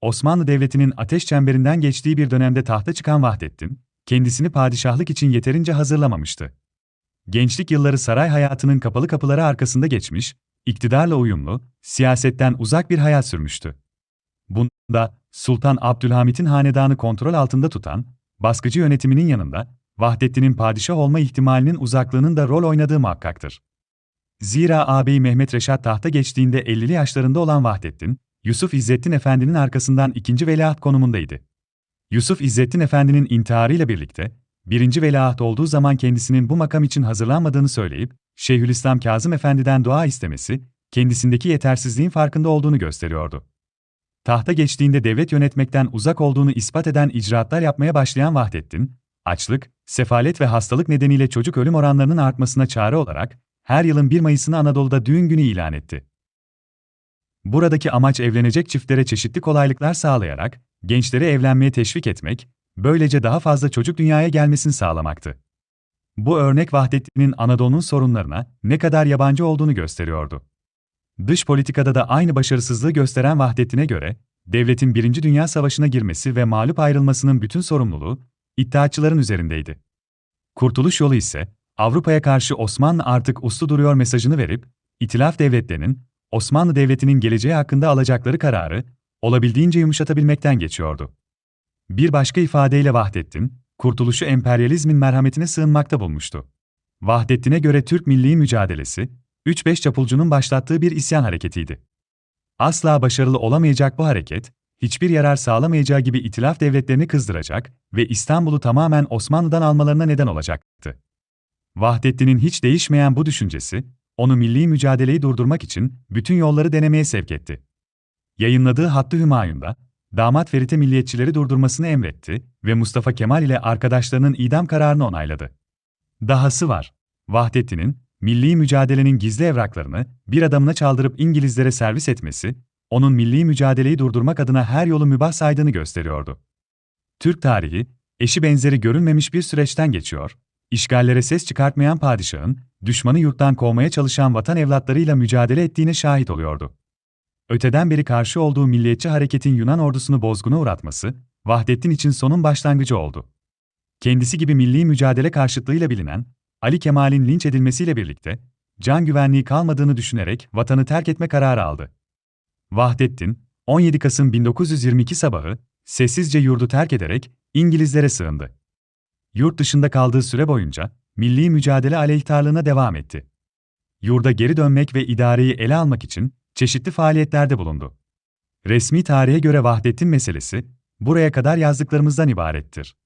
Osmanlı Devleti'nin ateş çemberinden geçtiği bir dönemde tahta çıkan Vahdettin, kendisini padişahlık için yeterince hazırlamamıştı. Gençlik yılları saray hayatının kapalı kapıları arkasında geçmiş, iktidarla uyumlu, siyasetten uzak bir hayat sürmüştü. Bunda, Sultan Abdülhamit'in hanedanı kontrol altında tutan, baskıcı yönetiminin yanında, Vahdettin'in padişah olma ihtimalinin uzaklığının da rol oynadığı muhakkaktır. Zira ağabeyi Mehmet Reşat tahta geçtiğinde 50'li yaşlarında olan Vahdettin, Yusuf İzzettin Efendi'nin arkasından ikinci veliaht konumundaydı. Yusuf İzzettin Efendi'nin intiharıyla birlikte, birinci veliaht olduğu zaman kendisinin bu makam için hazırlanmadığını söyleyip, Şeyhülislam Kazım Efendi'den dua istemesi, kendisindeki yetersizliğin farkında olduğunu gösteriyordu. Tahta geçtiğinde devlet yönetmekten uzak olduğunu ispat eden icraatlar yapmaya başlayan Vahdettin, açlık, sefalet ve hastalık nedeniyle çocuk ölüm oranlarının artmasına çare olarak, her yılın 1 Mayıs'ını Anadolu'da düğün günü ilan etti. Buradaki amaç evlenecek çiftlere çeşitli kolaylıklar sağlayarak, gençleri evlenmeye teşvik etmek, böylece daha fazla çocuk dünyaya gelmesini sağlamaktı. Bu örnek Vahdettin'in Anadolu'nun sorunlarına ne kadar yabancı olduğunu gösteriyordu. Dış politikada da aynı başarısızlığı gösteren Vahdettin'e göre, devletin Birinci Dünya Savaşı'na girmesi ve mağlup ayrılmasının bütün sorumluluğu, iddiaçıların üzerindeydi. Kurtuluş yolu ise, Avrupa'ya karşı Osmanlı artık uslu duruyor mesajını verip, itilaf devletlerinin, Osmanlı Devleti'nin geleceği hakkında alacakları kararı, olabildiğince yumuşatabilmekten geçiyordu. Bir başka ifadeyle Vahdettin, kurtuluşu emperyalizmin merhametine sığınmakta bulmuştu. Vahdettin'e göre Türk milli mücadelesi, 3-5 çapulcunun başlattığı bir isyan hareketiydi. Asla başarılı olamayacak bu hareket, hiçbir yarar sağlamayacağı gibi itilaf devletlerini kızdıracak ve İstanbul'u tamamen Osmanlı'dan almalarına neden olacaktı. Vahdettin'in hiç değişmeyen bu düşüncesi, onu milli mücadeleyi durdurmak için bütün yolları denemeye sevk etti. Yayınladığı Hattı Hümayun'da, damat Ferit'e milliyetçileri durdurmasını emretti ve Mustafa Kemal ile arkadaşlarının idam kararını onayladı. Dahası var. Vahdettin'in, milli mücadelenin gizli evraklarını bir adamına çaldırıp İngilizlere servis etmesi, onun milli mücadeleyi durdurmak adına her yolu mübah saydığını gösteriyordu. Türk tarihi, eşi benzeri görülmemiş bir süreçten geçiyor, işgallere ses çıkartmayan padişahın, düşmanı yurttan kovmaya çalışan vatan evlatlarıyla mücadele ettiğine şahit oluyordu. Öteden beri karşı olduğu milliyetçi hareketin Yunan ordusunu bozguna uğratması, Vahdettin için sonun başlangıcı oldu. Kendisi gibi milli mücadele karşıtlığıyla bilinen, Ali Kemal'in linç edilmesiyle birlikte, can güvenliği kalmadığını düşünerek vatanı terk etme kararı aldı. Vahdettin, 17 Kasım 1922 sabahı, sessizce yurdu terk ederek İngilizlere sığındı. Yurt dışında kaldığı süre boyunca, milli mücadele aleyhtarlığına devam etti. Yurda geri dönmek ve idareyi ele almak için çeşitli faaliyetlerde bulundu. Resmi tarihe göre Vahdettin meselesi, buraya kadar yazdıklarımızdan ibarettir.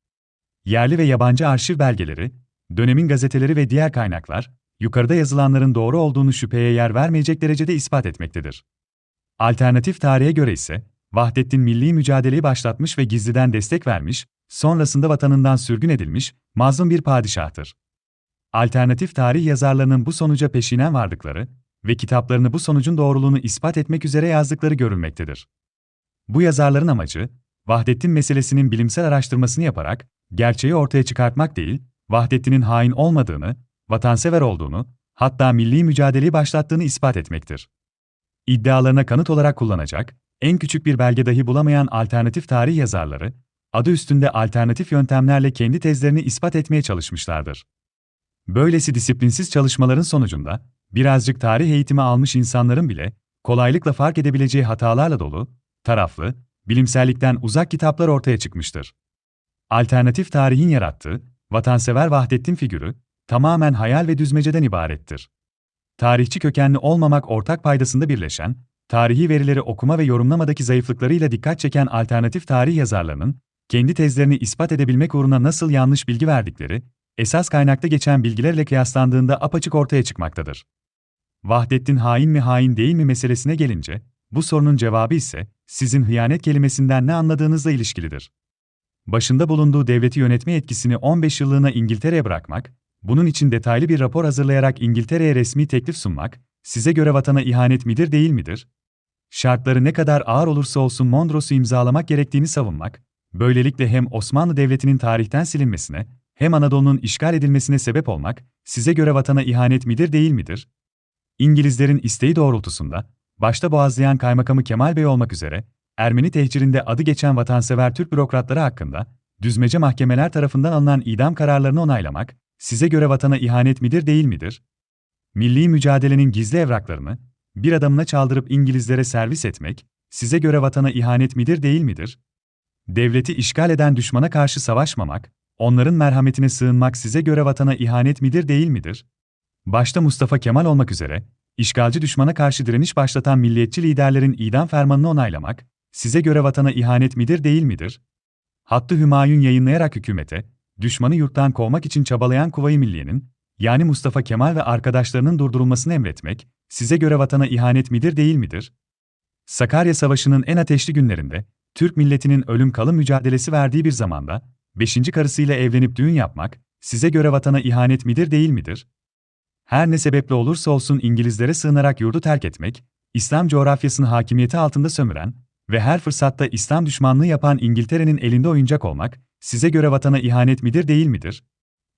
Yerli ve yabancı arşiv belgeleri, dönemin gazeteleri ve diğer kaynaklar, yukarıda yazılanların doğru olduğunu şüpheye yer vermeyecek derecede ispat etmektedir. Alternatif tarihe göre ise, Vahdettin milli mücadeleyi başlatmış ve gizliden destek vermiş, sonrasında vatanından sürgün edilmiş, mazlum bir padişahtır. Alternatif tarih yazarlarının bu sonuca peşinen vardıkları ve kitaplarını bu sonucun doğruluğunu ispat etmek üzere yazdıkları görülmektedir. Bu yazarların amacı, Vahdettin meselesinin bilimsel araştırmasını yaparak, gerçeği ortaya çıkartmak değil, Vahdettin'in hain olmadığını, vatansever olduğunu, hatta milli mücadeleyi başlattığını ispat etmektir. İddialarına kanıt olarak kullanacak, en küçük bir belge dahi bulamayan alternatif tarih yazarları, adı üstünde alternatif yöntemlerle kendi tezlerini ispat etmeye çalışmışlardır. Böylesi disiplinsiz çalışmaların sonucunda, birazcık tarih eğitimi almış insanların bile, kolaylıkla fark edebileceği hatalarla dolu, taraflı, bilimsellikten uzak kitaplar ortaya çıkmıştır. Alternatif tarihin yarattığı, vatansever Vahdettin figürü, tamamen hayal ve düzmeceden ibarettir. Tarihçi kökenli olmamak ortak paydasında birleşen, tarihi verileri okuma ve yorumlamadaki zayıflıklarıyla dikkat çeken alternatif tarih yazarlarının, kendi tezlerini ispat edebilmek uğruna nasıl yanlış bilgi verdikleri, esas kaynakta geçen bilgilerle kıyaslandığında apaçık ortaya çıkmaktadır. Vahdettin hain mi hain değil mi meselesine gelince, bu sorunun cevabı ise, sizin hıyanet kelimesinden ne anladığınızla ilişkilidir. Başında bulunduğu devleti yönetme yetkisini 15 yıllığına İngiltere'ye bırakmak, bunun için detaylı bir rapor hazırlayarak İngiltere'ye resmi teklif sunmak, size göre vatana ihanet midir değil midir? Şartları ne kadar ağır olursa olsun Mondros'u imzalamak gerektiğini savunmak, böylelikle hem Osmanlı Devleti'nin tarihten silinmesine, hem Anadolu'nun işgal edilmesine sebep olmak, size göre vatana ihanet midir değil midir? İngilizlerin isteği doğrultusunda, başta boğazlayan kaymakamı Kemal Bey olmak üzere, Ermeni tehcirinde adı geçen vatansever Türk bürokratları hakkında, düzmece mahkemeler tarafından alınan idam kararlarını onaylamak, size göre vatana ihanet midir değil midir? Milli mücadelenin gizli evraklarını, bir adamına çaldırıp İngilizlere servis etmek, size göre vatana ihanet midir değil midir? Devleti işgal eden düşmana karşı savaşmamak, onların merhametine sığınmak size göre vatana ihanet midir değil midir? Başta Mustafa Kemal olmak üzere, işgalci düşmana karşı direniş başlatan milliyetçi liderlerin idam fermanını onaylamak, size göre vatana ihanet midir değil midir? Hattı Hümayun yayınlayarak hükümete, düşmanı yurttan kovmak için çabalayan Kuvayi Milliye'nin, yani Mustafa Kemal ve arkadaşlarının durdurulmasını emretmek, size göre vatana ihanet midir değil midir? Sakarya Savaşı'nın en ateşli günlerinde, Türk milletinin ölüm kalım mücadelesi verdiği bir zamanda, beşinci karısıyla evlenip düğün yapmak, size göre vatana ihanet midir değil midir? Her ne sebeple olursa olsun İngilizlere sığınarak yurdu terk etmek, İslam coğrafyasını hakimiyeti altında sömüren ve her fırsatta İslam düşmanlığı yapan İngiltere'nin elinde oyuncak olmak, size göre vatana ihanet midir değil midir?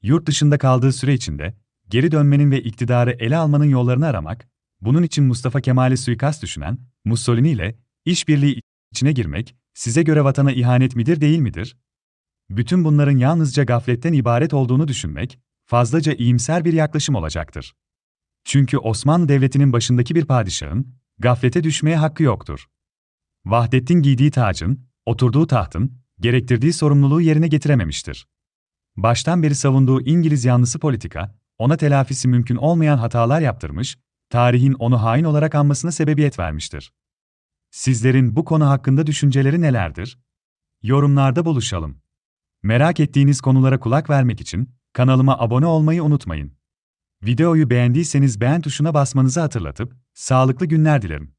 Yurt dışında kaldığı süre içinde, geri dönmenin ve iktidarı ele almanın yollarını aramak, bunun için Mustafa Kemal'e suikast düşünen, Mussolini ile işbirliği içine girmek, size göre vatana ihanet midir değil midir? Bütün bunların yalnızca gafletten ibaret olduğunu düşünmek, fazlaca iyimser bir yaklaşım olacaktır. Çünkü Osmanlı Devleti'nin başındaki bir padişahın, gaflete düşmeye hakkı yoktur. Vahdettin giydiği tacın, oturduğu tahtın, gerektirdiği sorumluluğu yerine getirememiştir. Baştan beri savunduğu İngiliz yanlısı politika, ona telafisi mümkün olmayan hatalar yaptırmış, tarihin onu hain olarak anmasına sebebiyet vermiştir. Sizlerin bu konu hakkında düşünceleri nelerdir? Yorumlarda buluşalım. Merak ettiğiniz konulara kulak vermek için kanalıma abone olmayı unutmayın. Videoyu beğendiyseniz beğen tuşuna basmanızı hatırlatıp sağlıklı günler dilerim.